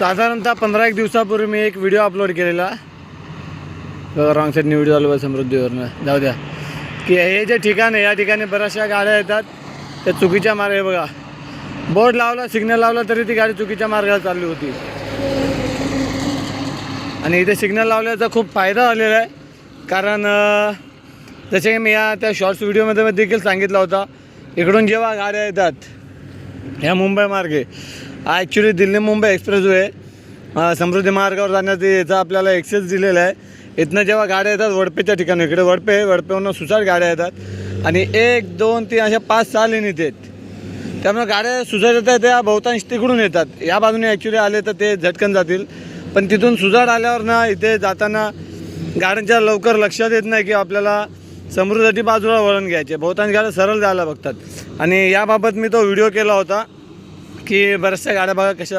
साधारणतः पंधरा एक दिवसापूर्वी मी एक व्हिडिओ अपलोड केलेला. रॉंग साईडने व्हिडिओ आलो समृद्धीवरनं. जाऊ द्या. की हे जे ठिकाण आहे या ठिकाणी बऱ्याचशा गाड्या येतात. त्या चुकीच्या मार्गे बघा. बोर्ड लावला सिग्नल लावला तरी ती गाडी चुकीच्या मार्गाला चालली होती. आणि इथे सिग्नल लावल्याचा खूप फायदा झालेला आहे. कारण जसे की मी या त्या शॉर्ट्स व्हिडिओमध्ये मी देखील सांगितला होता इकडून जेव्हा गाड्या येतात ह्या मुंबई मार्गे हा actually Delhi Mumbai express way Samruddhi मार्गावर जाण्याचा याचा आपल्याला एक्सेस दिलेला आहे. इथनं जेव्हा गाड्या येतात वडपेच्या ठिकाणी इकडे वडपे आहे, वडपेहून सुसाट गाड्या येतात. आणि एक दोन तीन अशा पाच सहा लेन आहेत. त्यामुळे गाड्या सुजाट येतात त्या बहुतांश तिकडून येतात. या बाजूने ॲक्च्युली आले तर ते झटकन जातील. पण तिथून सुजाट आल्यावर ना इथे जाताना गाड्यांच्या लवकर लक्षात येत नाही की आपल्याला समृद्धी बाजूला वळण घ्यायचे. बहुतांश गाड्या सरळ जायला बघतात. आणि याबाबत मी तो व्हिडिओ केला होता. की बऱ्याचशा गाड्या बघा कशा